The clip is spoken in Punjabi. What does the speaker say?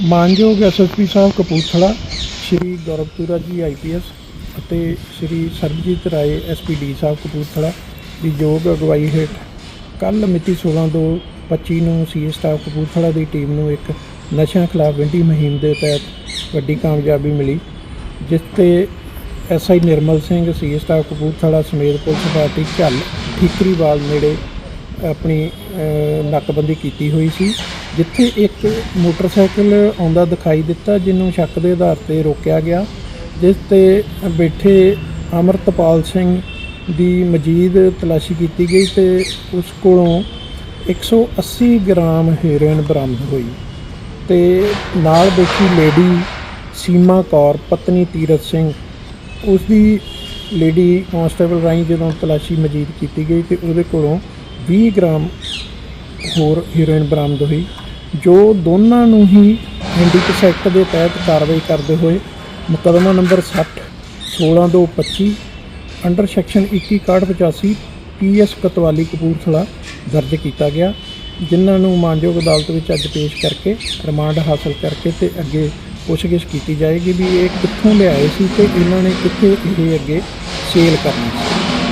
ਮਾਨਯੋਗ ਐਸਐਸਪੀ ਸਾਹਿਬ ਕਪੂਰਥਲਾ, ਸ਼੍ਰੀ ਗੌਰਵਪੁਰਾ ਜੀ ਆਈਪੀਐਸ ਅਤੇ ਸ਼੍ਰੀ ਸਰਬਜੀਤ ਰਾਏ ਐਸਪੀਡੀ ਸਾਹਿਬ ਕਪੂਰਥਲਾ ਦੀ ਯੋਗ ਅਗਵਾਈ ਹੇਠ ਕੱਲ ਮਿਤੀ 16 ਤੋਂ 25 ਨੂੰ ਸੀਏ ਸਟਾਫ ਕਪੂਰਥਲਾ ਦੀ ਟੀਮ ਨੂੰ ਇੱਕ ਨਸ਼ਿਆਂ ਖਿਲਾਫ ਵੰਡੀ ਮੁਹਿੰਮ ਦੇ ਤਹਿਤ ਵੱਡੀ ਕਾਮਯਾਬੀ ਮਿਲੀ, ਜਿਸ ਤੇ SI Nirmal Singh CA staff Kapurthala ਸਮੇਤ ਪੁਲਿਸ ਪਾਰਟੀ ਝੱਲ ਠੀਕਰੀਵਾਲ ਨੇੜੇ ਆਪਣੀ ਨੱਕਬੰਦੀ ਕੀਤੀ ਹੋਈ ਸੀ। ਜਿੱਥੇ ਇੱਕ ਮੋਟਰਸਾਈਕਲ ਆਉਂਦਾ ਦਿਖਾਈ ਦਿੱਤਾ, ਜਿਹਨੂੰ ਸ਼ੱਕ ਦੇ ਆਧਾਰ ਤੇ ਰੋਕਿਆ ਗਿਆ, ਜਿਸ ਤੇ ਬੈਠੇ ਅਮਰਤਪਾਲ ਸਿੰਘ ਦੀ ਮਜੀਦ ਤਲਾਸ਼ੀ ਕੀਤੀ ਗਈ ਤੇ ਉਸ ਕੋਲੋਂ 180 ਗ੍ਰਾਮ ਹੈਰੋਇਨ ਬਰਾਮਦ ਹੋਈ ਤੇ ਨਾਲ ਬੈਠੀ ਲੇਡੀ ਸੀਮਾ ਕੌਰ, ਪਤਨੀ ਤੀਰਥ ਸਿੰਘ, ਉਸ ਦੀ ਲੇਡੀ ਕਾਂਸਟੇਬਲ ਰਾਹੀਂ ਜਦੋਂ ਤਲਾਸ਼ੀ ਮਜੀਦ ਕੀਤੀ ਗਈ ਤੇ ਉਹਦੇ ਕੋਲੋਂ 20 ਗ੍ਰਾਮ ਹੋਰ ਹੀਰੋਇਨ ਬਰਾਮਦ ਹੋਈ। ਜੋ ਦੋਨਾਂ ਨੂੰ ਹੀ ਹੈਂਡੀਕੈਪ ਐਕਟ ਦੇ ਤਹਿਤ ਕਾਰਵਾਈ ਕਰਦੇ ਹੋਏ ਮੁਕੱਦਮਾ ਨੰਬਰ 60 16 ਤੋਂ 25 under section 2185 PS Kotwali Kapurthala ਦਰਜ ਕੀਤਾ ਗਿਆ, ਜਿਨ੍ਹਾਂ ਨੂੰ ਮਾਨਯੋਗ ਅਦਾਲਤ ਵਿੱਚ ਅੱਜ ਪੇਸ਼ ਕਰਕੇ ਰਿਮਾਂਡ ਹਾਸਲ ਕਰਕੇ ਤੇ ਅੱਗੇ ਪੁੱਛਗਿੱਛ ਕੀਤੀ ਜਾਏਗੀ ਵੀ ਇਹ ਕਿੱਥੋਂ ਲਿਆਏ ਸੀ ਤੇ ਇਹਨਾਂ ਨੇ ਕਿੱਥੇ ਇਹ ਅੱਗੇ ਸੇਲ ਕਰਨੀ ਸੀ।